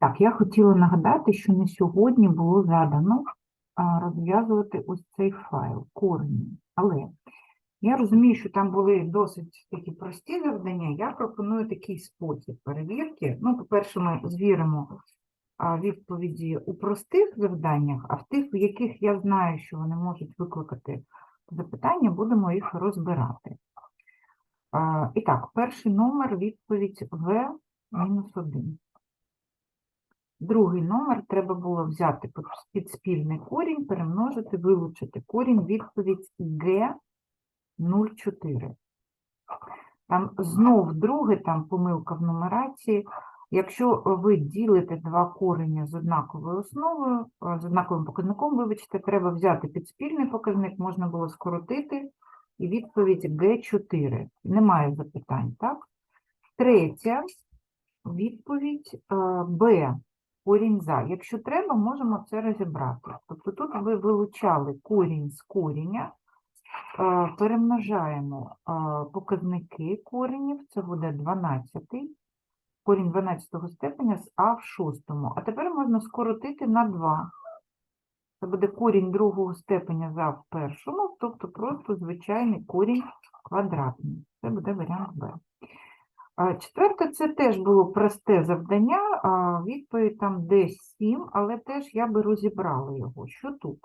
Так, я хотіла нагадати, що на сьогодні було задано розв'язувати ось цей файл, корені. Але я розумію, що там були досить такі прості завдання. Я пропоную такий спосіб перевірки. Ну, по-перше, ми звіримо відповіді у простих завданнях, а в тих, в яких я знаю, що вони можуть викликати запитання, будемо їх розбирати. І так, перший номер відповідь В-1. Другий номер треба було взяти під- спільний корінь, перемножити, вилучити корінь, відповідь Г 0,4. Там знов друге, там помилка в нумерації. Якщо ви ділите два корення з однаковою основою, з однаковим показником, вибачте, треба взяти підспільний показник, можна було скоротити, і відповідь Г4. Немає запитань, так? Третя відповідь е, Б, корінь за. Якщо треба, можемо це розібрати. Тобто тут ви вилучали корінь з коріння, е, перемножаємо е, показники коренів, це буде 12, корінь 12 степеня з А в шостому. А тепер можна скоротити на 2. Це буде корінь другого степеня за в першому, тобто просто звичайний корінь квадратний. Це буде варіант Б. Четверте, це теж було просте завдання, відповідь там десь 7, але теж я би розібрала його. Що тут?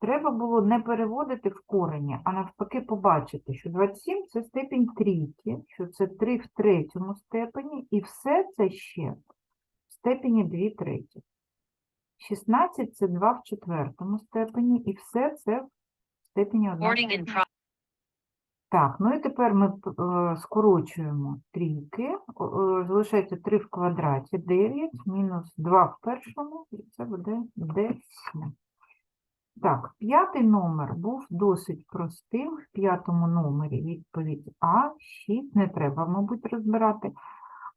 Треба було не переводити в корення, а навпаки побачити, що 27 – це степінь трійки, що це 3 в третьому степені, і все це ще в степені 2 треті. 16 – це 2 в четвертому степені, і все це в степені 1 Boarding in pro- так, ну і тепер ми е, скорочуємо трійки. Е, Залишається 3 в квадраті 9, мінус 2 в першому, і це буде 10. Так, п'ятий номер був досить простим. В п'ятому номері відповідь А, 6, не треба, мабуть, розбирати.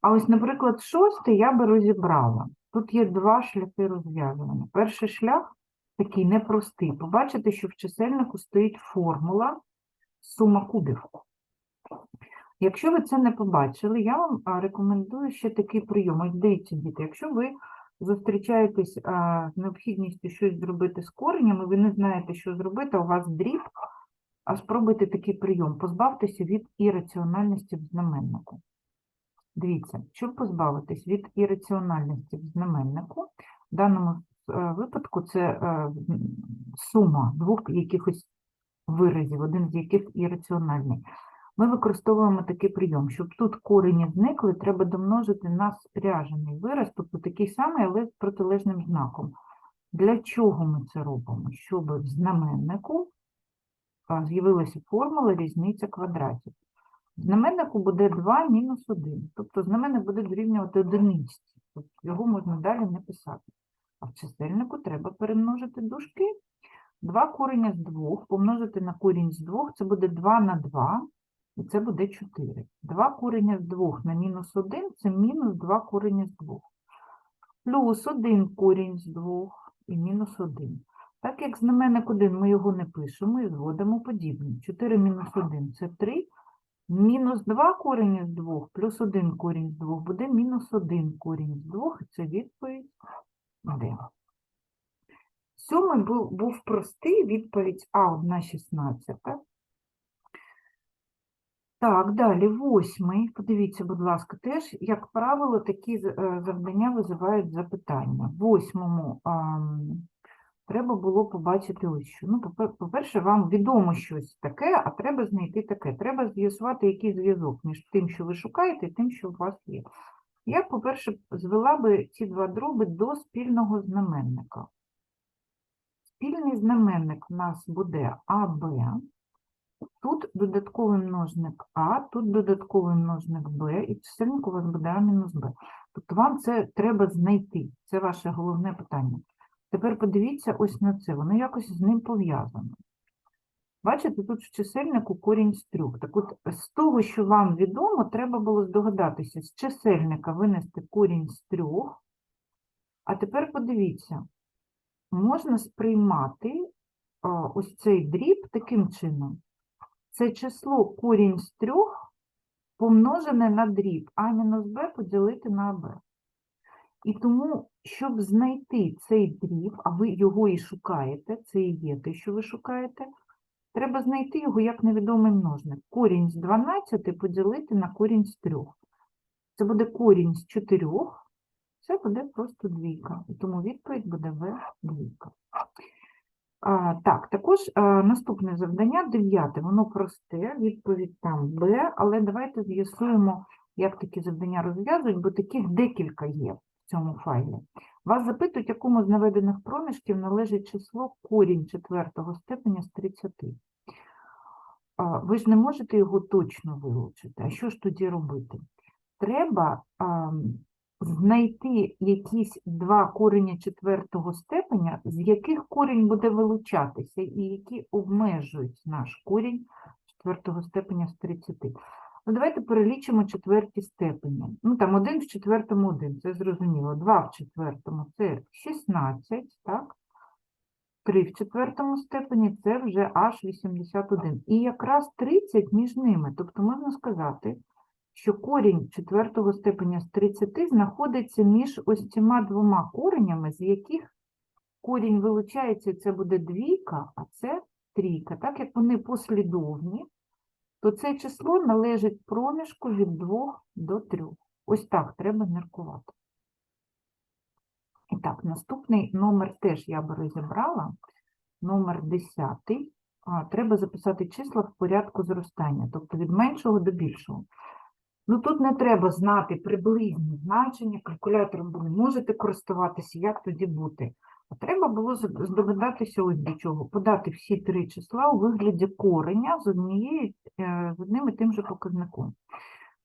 А ось, наприклад, шостий я би розібрала. Тут є два шляхи розв'язування. Перший шлях такий непростий. Побачите, що в чисельнику стоїть формула сума кубів. Якщо ви це не побачили, я вам рекомендую ще такий прийом. Ось дивіться, діти, якщо ви зустрічаєтесь з необхідністю щось зробити з коренями, ви не знаєте, що зробити, у вас дріб, а спробуйте такий прийом. Позбавтеся від ірраціональності в знаменнику. Дивіться, щоб позбавитись від ірраціональності в знаменнику, в даному е, випадку це е, сума двох якихось виразів, один з яких ірраціональний. Ми використовуємо такий прийом. Щоб тут корені зникли, треба домножити на спряжений вираз, тобто такий самий, але з протилежним знаком. Для чого ми це робимо? Щоб в знаменнику з'явилася формула різниця квадратів. В знаменнику буде 2 мінус 1, тобто знаменник буде дорівнювати одиниці, тобто його можна далі не писати. А в чисельнику треба перемножити дужки. 2 корення з 2 помножити на корінь з 2, це буде 2 на 2, і це буде 4. 2 корення з 2 на мінус 1 – це мінус 2 корення з 2. Плюс 1 корінь з 2 і мінус 1. Так як знаменник 1 ми його не пишемо і зводимо подібні. 4 мінус 1 – це 3. Мінус 2 корінь з 2 плюс 1 корінь з 2 буде мінус 1 корінь з 2, і це відповідь Д. Сьомий був, був простий, відповідь А1 16. Так, далі восьмий. Подивіться, будь ласка, теж, як правило, такі е, завдання визивають запитання. Восьмому ам, треба було побачити ось що. Ну, по-перше, вам відомо щось таке, а треба знайти таке. Треба з'ясувати, який зв'язок між тим, що ви шукаєте, і тим, що у вас є. Я, по-перше, звела би ці два дроби до спільного знаменника. Спільний знаменник у нас буде АБ. Тут додатковий множник А, тут додатковий множник Б, і чисельник у вас буде А мінус Б. Тобто вам це треба знайти. Це ваше головне питання. Тепер подивіться ось на це. Воно якось з ним пов'язано. Бачите, тут в чисельнику корінь з трьох. Так от з того, що вам відомо, треба було здогадатися з чисельника винести корінь з трьох. А тепер подивіться, можна сприймати ось цей дріб таким чином. Це число корінь з трьох помножене на дріб а мінус b поділити на b. І тому, щоб знайти цей дріб, а ви його і шукаєте, це і є те, що ви шукаєте, треба знайти його як невідомий множник. Корінь з 12 поділити на корінь з 3. Це буде корінь з 4, це буде просто двійка. Тому відповідь буде В двійка. А, так, також а, наступне завдання, дев'яте, воно просте, відповідь там Б, але давайте з'ясуємо, як такі завдання розв'язують, бо таких декілька є в цьому файлі. Вас запитують, якому з наведених проміжків належить число корінь четвертого степеня з 30. А, Ви ж не можете його точно вилучити. А що ж тоді робити? Треба ам, знайти якісь два корені четвертого степеня, з яких корінь буде вилучатися, і які обмежують наш корінь четвертого степеня з 30. Ну, давайте перелічимо четверті степені. Ну, там один в четвертому один, це зрозуміло. Два в четвертому це 16, так? 3 в четвертому степені це вже аж 81. І якраз 30 між ними. Тобто можна сказати, що корінь четвертого степеня з 30 знаходиться між ось цими двома коренями, з яких корінь вилучається, це буде двійка, а це трійка. Так як вони послідовні, то це число належить проміжку від 2 до 3. Ось так треба міркувати. І так, наступний номер теж я би розібрала. Номер 10. Треба записати числа в порядку зростання, тобто від меншого до більшого. Ну тут не треба знати приблизні значення, калькулятором ви не можете користуватися, як тоді бути. А треба було здогадатися ось до чого. Подати всі три числа у вигляді кореня з, однією, е, з одним і тим же показником.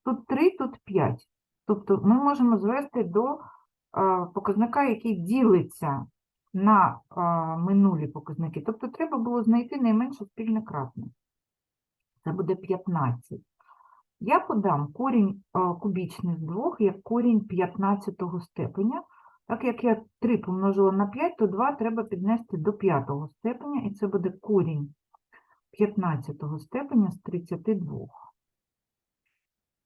Тут 3, тут 5. Тобто ми можемо звести до е, показника, який ділиться на е, минулі показники. Тобто треба було знайти найменше спільне кратне. Це буде 15. Я подам корінь кубічний з 2 як корінь 15 степеня. Так як я 3 помножила на 5, то 2 треба піднести до 5 степеня, і це буде корінь 15 степеня з 32.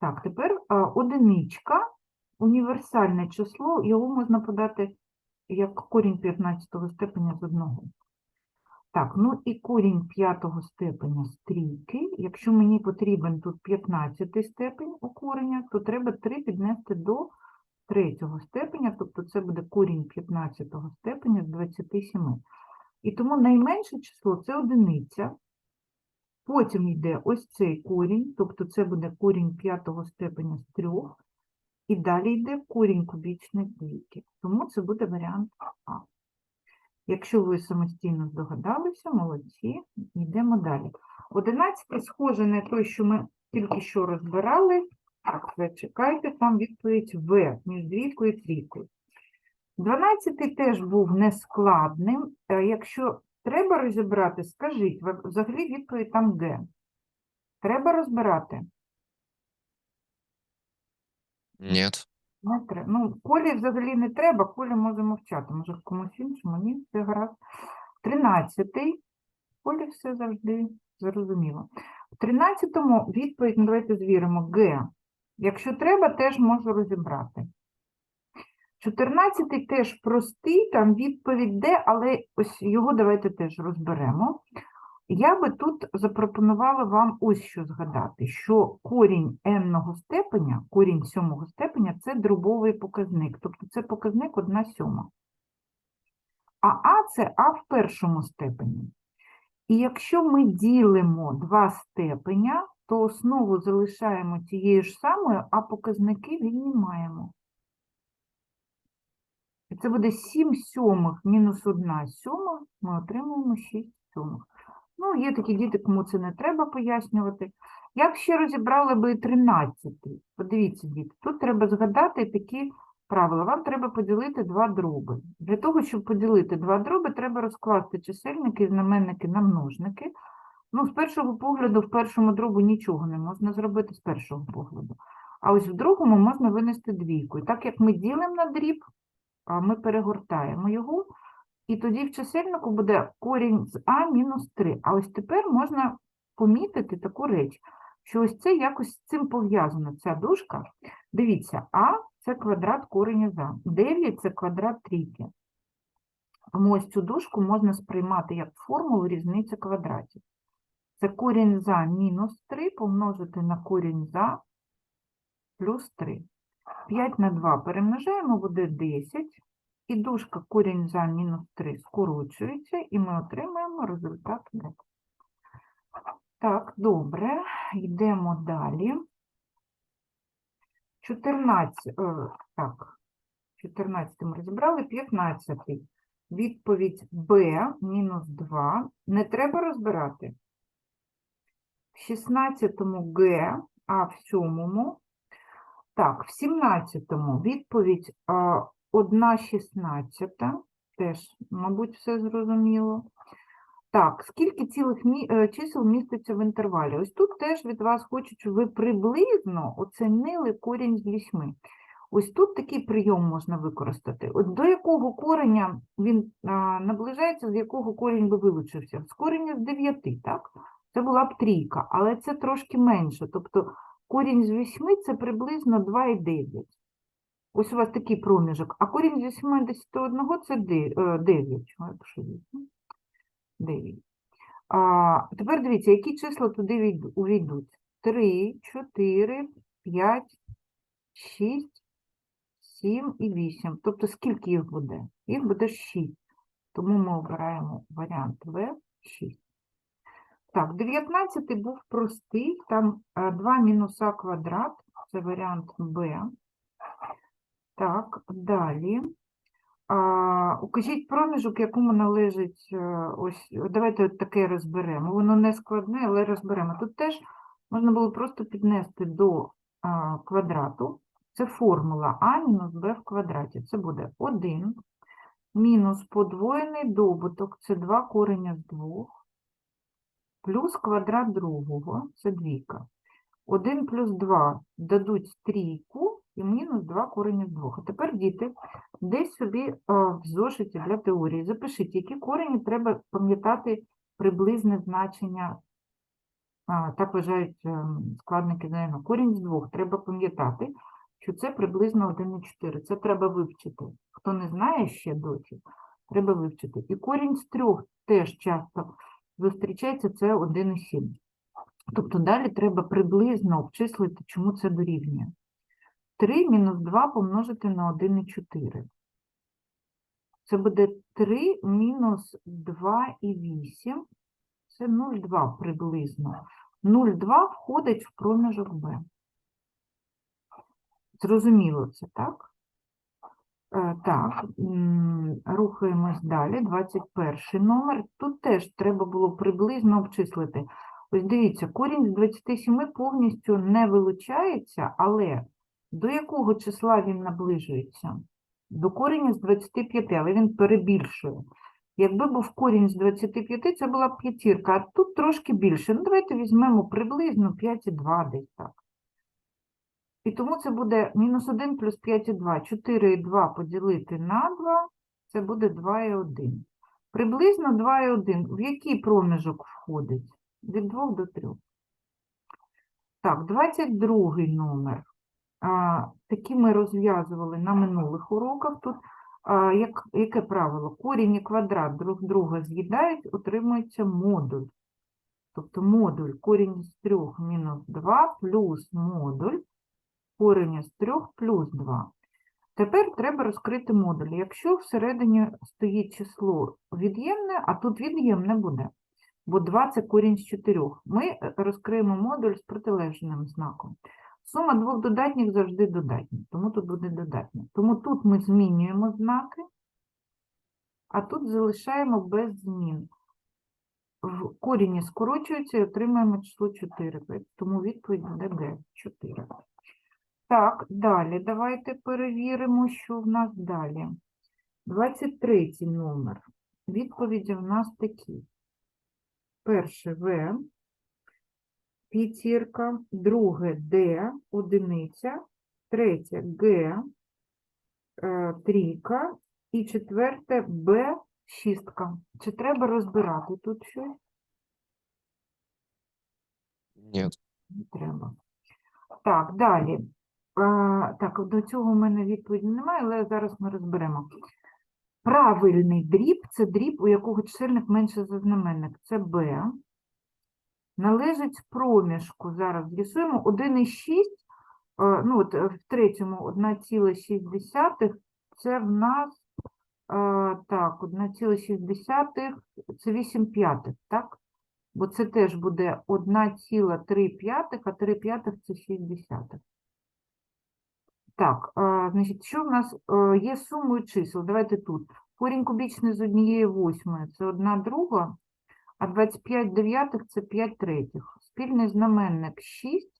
Так, тепер одиничка, універсальне число, його можна подати як корінь 15 степеня з 1. Так, ну і корінь 5 степеня з трійки. Якщо мені потрібен тут 15 степень у кореня, то треба 3 піднести до третього степеня, тобто це буде корінь 15 степеня з 27. І тому найменше число це одиниця. Потім йде ось цей корінь, тобто це буде корінь 5 степеня з 3. І далі йде корінь кубічний з двійки. Тому це буде варіант А. Якщо ви самостійно здогадалися, молодці, йдемо далі. 11 схоже на той, що ми тільки що розбирали. Так, зачекайте, там відповідь В між двійкою і трійкою. 12 теж був нескладним. Е, Якщо треба розібрати, скажіть, взагалі відповідь там Г. Треба розбирати? Нет. Не треба. Ну, Колі взагалі не треба, Колі може мовчати. Може в комусь іншому, ні, все гаразд. Тринадцятий. Колі все завжди зрозуміло. В тринадцятому відповідь, ну давайте звіримо, Г. Якщо треба, теж можу розібрати. Чотирнадцятий теж простий, там відповідь Д, але ось його давайте теж розберемо. Я би тут запропонувала вам ось що згадати, що корінь n-ного степеня, корінь сьомого степеня – це дробовий показник, тобто це показник 1 сьома. А А – це А в першому степені. І якщо ми ділимо два степеня, то основу залишаємо тією ж самою, а показники віднімаємо. І це буде 7 сьомих мінус 1 сьома, ми отримуємо 6 сьомих. Ну, є такі діти, кому це не треба пояснювати. Я б ще розібрала би і 13. Подивіться, діти, тут треба згадати такі правила. Вам треба поділити два дроби. Для того, щоб поділити два дроби, треба розкласти чисельники знаменники на множники. Ну, з першого погляду, в першому дробу нічого не можна зробити з першого погляду. А ось в другому можна винести двійку. І так як ми ділимо на дріб, ми перегортаємо його, і тоді в чисельнику буде корінь з А мінус 3. А ось тепер можна помітити таку реч, що ось це якось з цим пов'язано, ця дужка. Дивіться, А це квадрат кореня за. 9 це квадрат трійки. Тому ось цю дужку можна сприймати як формулу різниці квадратів. Це корінь за мінус 3 помножити на корінь за плюс 3. 5 на 2 перемножаємо, буде 10. І дужка корінь за мінус 3 скорочується, і ми отримаємо результат D. Так, добре, йдемо далі. 14, е, так, 14 ми розібрали, 15. Відповідь Б мінус 2. Не треба розбирати. В 16-му Г, а в 7-му. так, в 17-му відповідь а, 1 шістнадцята. Теж, мабуть, все зрозуміло. Так, скільки цілих мі... е, чисел міститься в інтервалі? Ось тут теж від вас хочуть, щоб ви приблизно оцінили корінь з 8. Ось тут такий прийом можна використати. От до якого кореня він а, наближається, з якого корінь би вилучився? З кореня з 9, так? Це була б трійка, але це трошки менше. Тобто корінь з 8 – це приблизно 2,9. Ось у вас такий проміжок. А корінь з 81 – це 9. 9. А, тепер дивіться, які числа туди увійдуть. 3, 4, 5, 6, 7 і 8. Тобто скільки їх буде? Їх буде 6. Тому ми обираємо варіант В 6. Так, 19 був простий, там 2 мінус а квадрат, це варіант Б. Так, далі. А, укажіть проміжок, якому належить е, ось, давайте от таке розберемо. Воно не складне, але розберемо. Тут теж можна було просто піднести до а, квадрату. Це формула а мінус b в квадраті. Це буде 1 мінус подвоєний добуток, це 2 кореня з 2, плюс квадрат другого, це двійка. 1 плюс 2 дадуть трійку і мінус 2 корені з 2. А тепер, діти, десь собі а, в зошиті для теорії запишіть, які корені треба пам'ятати приблизне значення, так вважають ем, складники ЗНО. Корінь з 2 треба пам'ятати, що це приблизно 1,4. Це треба вивчити. Хто не знає ще досі, треба вивчити. І корінь з 3 теж часто зустрічається, це 1,7. Тобто далі треба приблизно обчислити, чому це дорівнює. 3 мінус 2 помножити на 1,4. Це буде 3 мінус 2,8. Це 0,2 приблизно. 0,2 входить в проміжок Б. Зрозуміло це, так? Е, Так, рухаємось далі. 21 номер. Тут теж треба було приблизно обчислити. Ось дивіться, корінь з 27 повністю не вилучається, але до якого числа він наближується? До кореня з 25, але він перебільшує. Якби був корінь з 25, це була б п'ятірка, а тут трошки більше. Ну, давайте візьмемо приблизно 5,2 десь так. І тому це буде мінус 1 плюс 5,2. 4,2 поділити на 2, це буде 2,1. Приблизно 2,1. В який проміжок входить? Від 2 до 3. Так, 22 номер. А, такі ми розв'язували на минулих уроках. Тут а, як, яке правило? Корінь і квадрат друг друга з'їдають, отримується модуль. Тобто модуль корінь з 3 мінус 2 плюс модуль корення з 3 плюс 2. Тепер треба розкрити модуль. Якщо всередині стоїть число від'ємне, а тут від'ємне буде, бо 2 – це корінь з 4. Ми е, розкриємо модуль з протилежним знаком. Сума двох додатніх завжди додатня, тому тут буде додатня. Тому тут ми змінюємо знаки, а тут залишаємо без змін. В корінні скорочується і отримаємо число 4, тому відповідь буде Д 4. Так, далі давайте перевіримо, що в нас далі. 23 номер. Відповіді в нас такі. Перше В, п'ятірка, друге Д, одиниця, третє Г, е, трійка і четверте Б, шістка. Чи треба розбирати тут щось? Нет. Не треба. Так, далі. так, до цього в мене відповіді немає, але зараз ми розберемо. Правильний дріб це дріб, у якого чисельник менше за знаменник. Це b. Належить проміжку. Зараз з'ясуємо 1,6. е, Ну, от е, в третьому 1,6 це в нас е, так, 1,6 це 8 п'ятих, так? Бо це теж буде 1,3 п'ятих, а 3 п'ятих це 6 десятих. Так, значить, що в нас є сумою чисел? Давайте тут. Корінь кубічний з однієї восьмої – це 1 друга, а 25 дев'ятих – це 5 третіх. Спільний знаменник 6.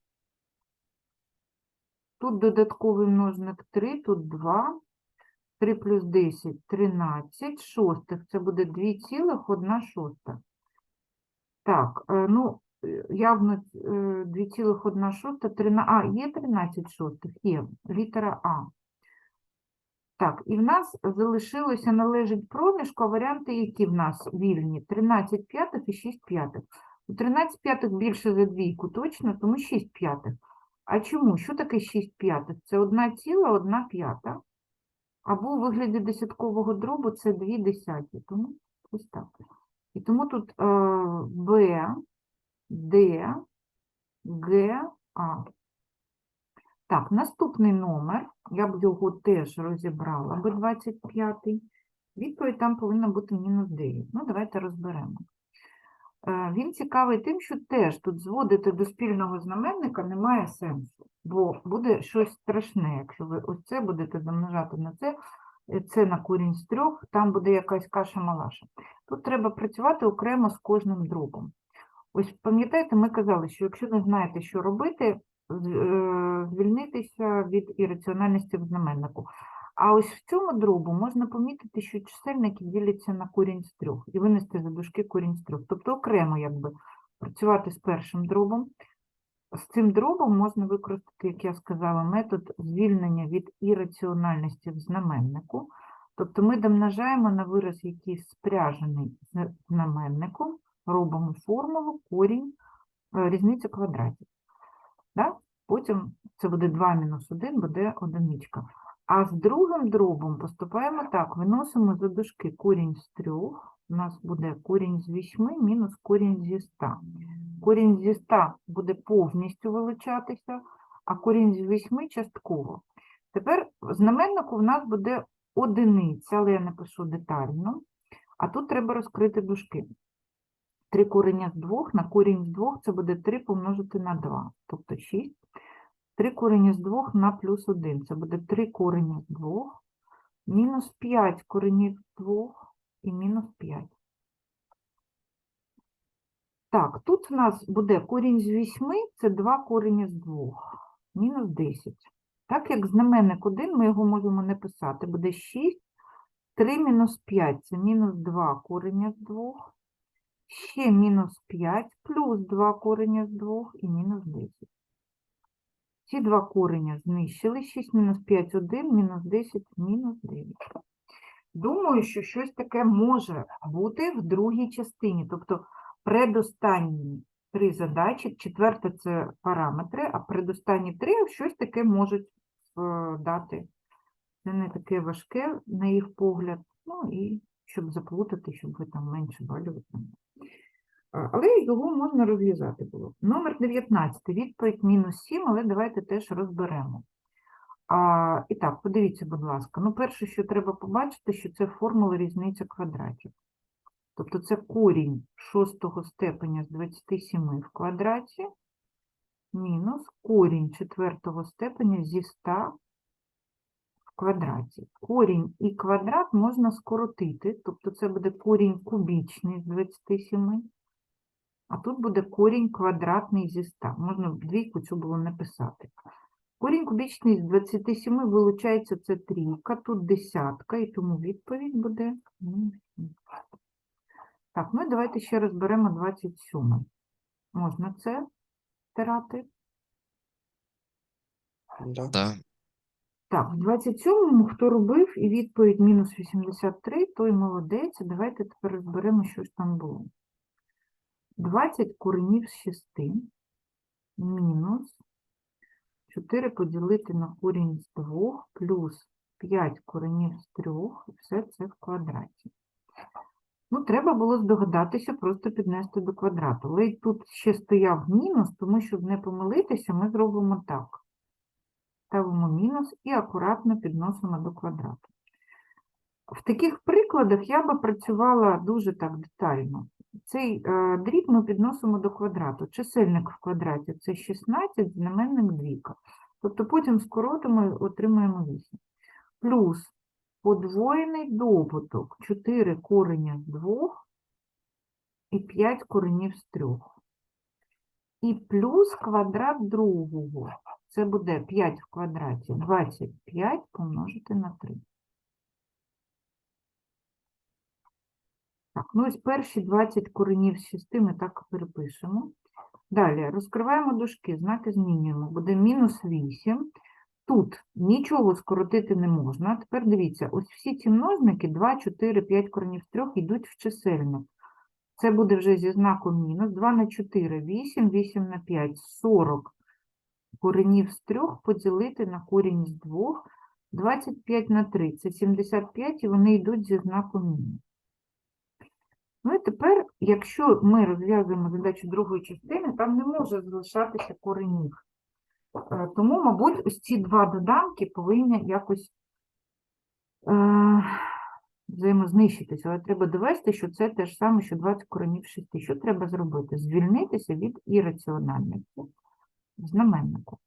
Тут додатковий множник 3, тут 2. 3 плюс 10 – 13. Шостих – це буде 2,1 шоста. Так, е, ну, явно е, 2,1 шоста, 13, а, є 13 шостих, є, літера А. Так, і в нас залишилося належить проміжку, а варіанти, які в нас вільні, 13 п'ятих і 6 п'ятих. У 13 п'ятих більше за двійку, точно, тому 6 п'ятих. А чому? Що таке 6 п'ятих? Це 1 ціла, 1 п'ята. Або у вигляді десяткового дробу це 2 десяті. Тому ось так. І тому тут е, Б, Д, Г, А. Так, наступний номер, я б його теж розібрала, Б25. Відповідь там повинна бути мінус 9. Ну, давайте розберемо. Е, Він цікавий тим, що теж тут зводити до спільного знаменника немає сенсу, бо буде щось страшне, якщо ви ось це будете домножати на це, е, це на корінь з трьох, там буде якась каша-малаша. Тут треба працювати окремо з кожним дробом. Ось пам'ятаєте, ми казали, що якщо не знаєте, що робити, е, звільнитися від ірраціональності в знаменнику. А ось в цьому дробу можна помітити, що чисельники діляться на корінь з трьох і винести за дужки корінь з трьох. Тобто окремо якби працювати з першим дробом. З цим дробом можна використати, як я сказала, метод звільнення від ірраціональності в знаменнику. Тобто ми домножаємо на вираз, який спряжений з знаменником, робимо формулу корінь е, різниця квадратів. Да? Потім це буде 2 мінус 1, буде одиничка. А з другим дробом поступаємо так, виносимо за дужки корінь з 3, у нас буде корінь з 8 мінус корінь зі 100. Корінь зі 100 буде повністю вилучатися, а корінь з 8 частково. Тепер знаменнику в нас буде одиниця, але я напишу детально. А тут треба розкрити дужки. 3 корення з 2 на корінь з 2 це буде 3 помножити на 2, тобто 6. 3 корення з 2 на плюс 1, це буде 3 корення з 2, мінус 5 коренів з 2 і мінус 5. Так, тут в нас буде корінь з 8, це 2 корені з 2, мінус 10. Так як знаменник 1, ми його можемо не писати, буде 6, 3 мінус 5, це мінус 2 корення з 2, ще мінус 5, плюс 2 корення з 2 і мінус 10. Ці два кореня знищили. 6 мінус 5 – 1, мінус 10 – мінус 9. Думаю, що щось таке може бути в другій частині. Тобто предостанні три задачі, четверта – це параметри, а предостанні три щось таке можуть е, дати. Це не таке важке, на їх погляд. Ну і щоб заплутати, щоб ви там менше балів. Але його можна розв'язати було. Номер 19. Відповідь мінус 7, але давайте теж розберемо. А, і так, подивіться, будь ласка. Ну, перше, що треба побачити, що це формула різниця квадратів. Тобто це корінь шостого степеня з 27 в квадраті мінус корінь четвертого степеня зі 100 в квадраті. Корінь і квадрат можна скоротити, тобто це буде корінь кубічний з 27, а тут буде корінь квадратний зі 100. Можна двійку цю було не писати. Корінь кубічний з 27 вилучається це трійка, тут десятка, і тому відповідь буде. Так, ну і давайте ще розберемо 27. Можна це стирати? Да. Да. Так, в 27-му хто робив і відповідь мінус 83, той молодець. Давайте тепер розберемо, що ж там було. 20 коренів з 6 мінус 4 поділити на корінь з 2 плюс 5 коренів з 3, і все це в квадраті. Ну, треба було здогадатися, просто піднести до квадрату. Але тут ще стояв мінус, тому щоб не помилитися, ми зробимо так. Ставимо мінус і акуратно підносимо до квадрату. В таких прикладах я би працювала дуже так детально. Цей е, дріб ми підносимо до квадрату. Чисельник в квадраті це 16, знаменник двійка. Тобто потім скоротимо і отримаємо 8. Плюс подвоєний добуток 4 кореня з 2 і 5 коренів з 3. І плюс квадрат другого. Це буде 5 в квадраті. 25 помножити на 3. Так, ну ось перші 20 коренів з 6 ми так перепишемо. Далі розкриваємо дужки, знаки змінюємо. Буде мінус 8. Тут нічого скоротити не можна. Тепер дивіться, ось всі ці множники 2, 4, 5 коренів з 3 йдуть в чисельник. Це буде вже зі знаком мінус. 2 на 4 – 8, 8 на 5 – 40 коренів з 3 поділити на корінь з 2. 25 на 3 – це 75, і вони йдуть зі знаком мінус. Ну і тепер, якщо ми розв'язуємо задачу другої частини, там не може залишатися коренів. Е, Тому, мабуть, ось ці два доданки повинні якось е, взаємознищитися. Але треба довести, що це те ж саме, що 20 коренів 6. Що треба зробити? Звільнитися від ірраціональності знаменнику.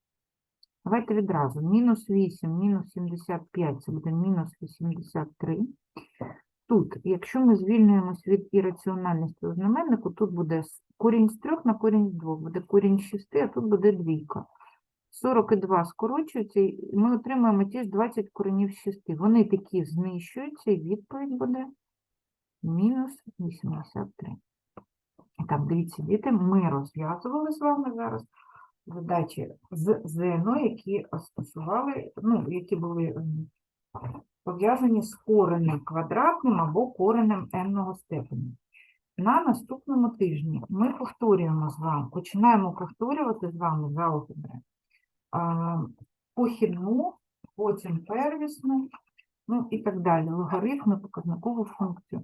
Давайте відразу. Мінус 8, мінус 75, це буде мінус 83. Тут, якщо ми звільнюємось від ірраціональності у знаменнику, тут буде корінь з 3 на корінь з 2, буде корінь з 6, а тут буде двійка. 42 скорочуються, і ми отримаємо ті ж 20 коренів з 6. Вони такі знищуються, і відповідь буде мінус 83. І Так, дивіться, діти, ми розв'язували з вами зараз задачі з ЗНО, які стосували, ну, які були ем, пов'язані з коренем квадратним або коренем n степеня. На наступному тижні ми повторюємо з вами, починаємо повторювати з вами за алгебри похідну, потім первісну, ну і так далі, логарифми, показникову функцію.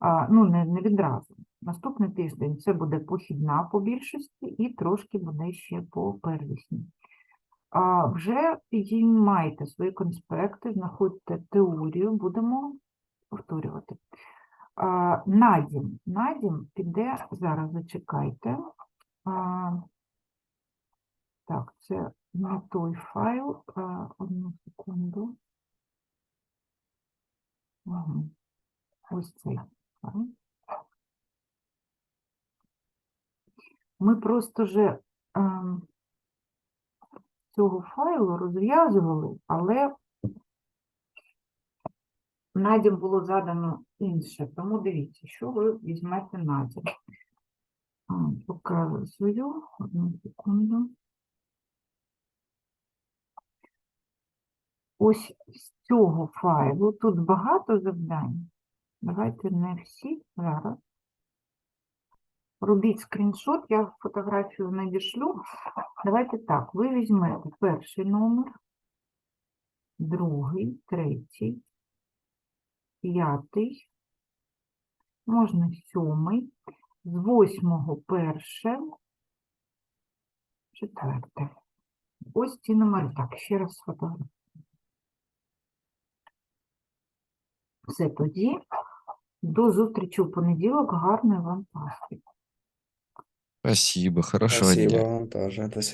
А, ну, не, не відразу. Наступний тиждень це буде похідна по більшості і трошки буде ще по первісній. Вже підіймайте свої конспекти, знаходьте теорію, будемо повторювати. Надім. Надім піде, зараз зачекайте. Так, це не той файл. Одну секунду. Ось цей файл. Ми просто вже ем, цього файлу розв'язували, але надім було задано інше. Тому дивіться, що ви візьмете надім. Показую. Одну секунду. Ось з цього файлу тут багато завдань. Давайте не всі зараз. Робіть скріншот, я фотографію надішлю. Давайте так, ви візьмете перший номер, другий, третій, п'ятий, можна сьомий, з восьмого перше, четверте. Ось ці номери. Так, ще раз сфотографую. Все тоді. До зустрічі у понеділок. Гарної вам Пасхи. Спасибо, хорошего дня. Вам тоже. До